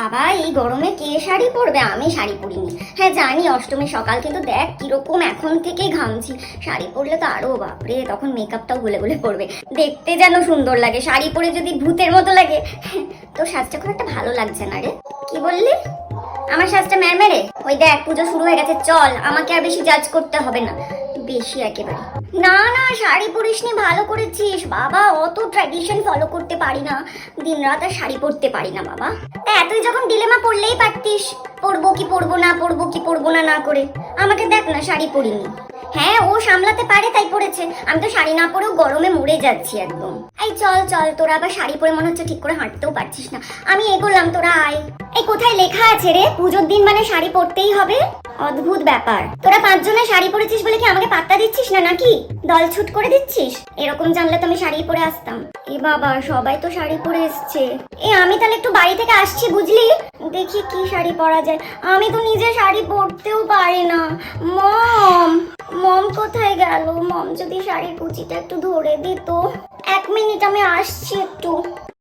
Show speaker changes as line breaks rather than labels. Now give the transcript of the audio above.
বাবা, এই গরমে কে শাড়ি পরবে? আমি শাড়ি পরিনি। হ্যাঁ জানি অষ্টমীর সকাল, কিন্তু দেখ কীরকম এখন থেকে ঘামছি। শাড়ি পরলে তো আরও বাপরে, তখন মেকআপটাও গুলে গুলে পড়বে দেখতে যেন সুন্দর লাগে, শাড়ি পরে যদি ভূতের মতো লাগে। তো সাজটা খুব একটা ভালো লাগছে না রে। কি বললি? আমার সাজটা ম্যারমেরে ওই দেখ, পুজো শুরু হয়ে গেছে, চল, আমাকে আর বেশি জাজ করতে হবে না। বেশি একেবারে। না না, শাড়ি পরিসনি, ভালো করেছিস। বাবা, অত ট্র্যাডিশন ফলো করতে পারি না। দিন রাত আর শাড়ি পরতে পারি না, বাবা। তা এতই যখন ডিলেমা পড়লেই পারতিস। পরবো কি পরবো না, পরবো কি পরবো না না করে। আমাকে দেখ না, শাড়ি পরিনি। হ্যাঁ ও সামলাতে পারে, তাই পড়েছে। আমি তো শাড়ি না পরেও গরমে মরে যাচ্ছি একদম। এই চল চল, তোরা আবার শাড়ি পরে মনে হচ্ছে ঠিক করে হাঁটতেও পারছিস না। আমি এগোলাম তোরা আয়। এই কোথায় লেখা আছে রে? পুজোর দিন মানে শাড়ি পরতেই হবে? অদ্ভুত ব্যাপার। তোরা পাঁচজনে শাড়ি পরেছিস বলে কি আমাকে পাত্তা দিচ্ছিস না নাকি? দল ছুট করে দিচ্ছিস? এরকম জানলে তো আমি শাড়ি পরে আসতাম। এ বাবা, সবাই তো শাড়ি পরে এসছে। এ, আমি তাহলে একটু বাড়ি থেকে আসছি, বুঝলি? দেখি কি শাড়ি পরা যায়। আমি তো নিজে শাড়ি পরতেও পারি না। মম! মম কোথায় গেল? মম যদি শাড়ির কুচিটা একটু ধরে দিত। এক মিনিট আমি আসছি একটু।